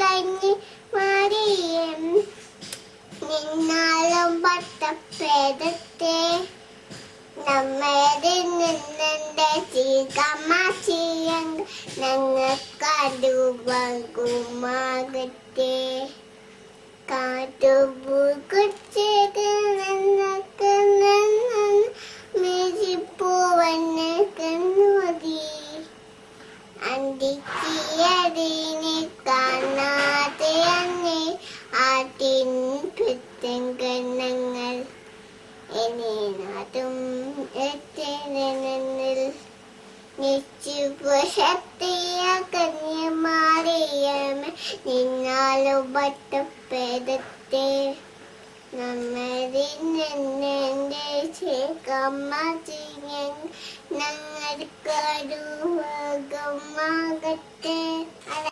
കഞ്ഞി മറിയം. നിന്നാലും പട്ടപ്പേദത്തെ നമ്മളിൽ നിന്നെ ചീകമാശിയങ്ക ഞങ്ങൾക്കടുവകുമാകട്ടെ കാട്ടുപൂ നിന്നക്ക് അന്തിക്കിയതിനെ കാണാതെ അന്നെ ആട്ടിൻ പിത്തങ്കണ്ണങ്ങൾ എനിനാട്ടും എത്തിനിൽ നിശ്ചുപശക്തിയ കന്യമാറിയമേ നിന്നാലും പട്ടപ്പേദത്തെ നമ്മതിനെ ചേക്കമ്മ ചെയ്യൻ Good.